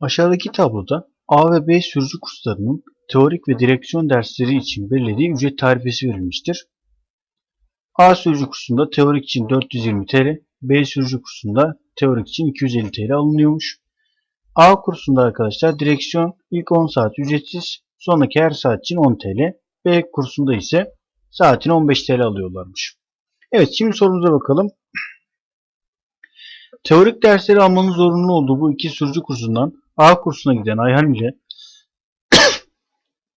Aşağıdaki tabloda A ve B sürücü kurslarının teorik ve direksiyon dersleri için belirlediği ücret tarifesi verilmiştir. A sürücü kursunda teorik için 420 TL, B sürücü kursunda teorik için 250 TL alınıyormuş. A kursunda arkadaşlar direksiyon ilk 10 saat ücretsiz, sonraki her saat için 10 TL. B kursunda ise saatine 15 TL alıyorlarmış. Evet şimdi sorumuza bakalım. Teorik dersleri almanın zorunlu olduğu bu iki sürücü kursundan A kursuna giden Ayhan ile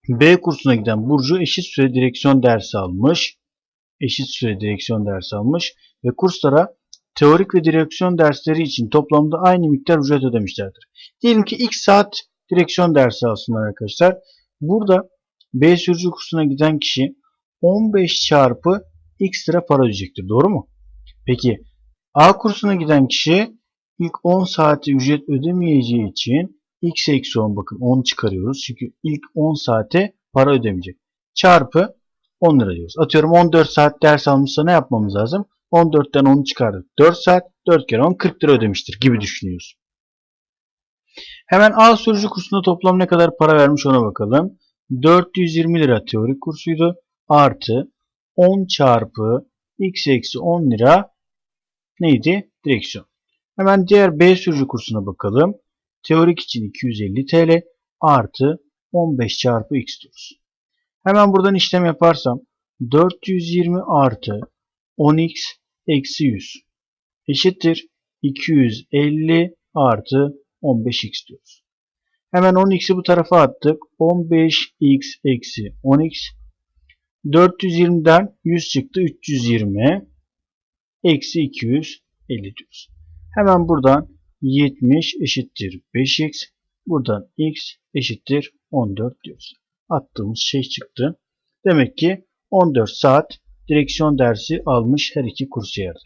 B kursuna giden Burcu eşit süre direksiyon dersi almış. Eşit süre direksiyon dersi almış ve kurslara teorik ve direksiyon dersleri için toplamda aynı miktar ücret ödemişlerdir. Diyelim ki ilk saat direksiyon dersi alsınlar arkadaşlar. Burada B sürücü kursuna giden kişi 15 çarpı x lira para ödeyecektir. Doğru mu? Peki A kursuna giden kişi ilk 10 saati ücret ödemeyeceği için x eksi 10 bakın 10 çıkarıyoruz. Çünkü ilk 10 saate para ödemeyecek. Çarpı 10 lira diyoruz. Atıyorum 14 saat ders almışsa ne yapmamız lazım? 14'ten 10'u çıkardık. 4 saat 4 kere 10 40 lira ödemiştir gibi düşünüyoruz. Hemen A sürücü kursuna toplam ne kadar para vermiş ona bakalım. 420 lira teorik kursuydu. Artı 10 çarpı x eksi 10 lira neydi? Direksiyon. Hemen diğer B sürücü kursuna bakalım. Teorik için 250 TL artı 15 çarpı x diyoruz. Hemen buradan işlem yaparsam 420 artı 10x eksi 100 eşittir 250 artı 15x diyoruz. Hemen 10x'i bu tarafa attık. 15x eksi 10x 420'den 100 çıktı 320 eksi 250 diyoruz. Hemen buradan 70 eşittir 5x. Buradan x eşittir 14 diyoruz. Attığımız şey çıktı. Demek ki 14 saat direksiyon dersi almış her iki kursiyerde.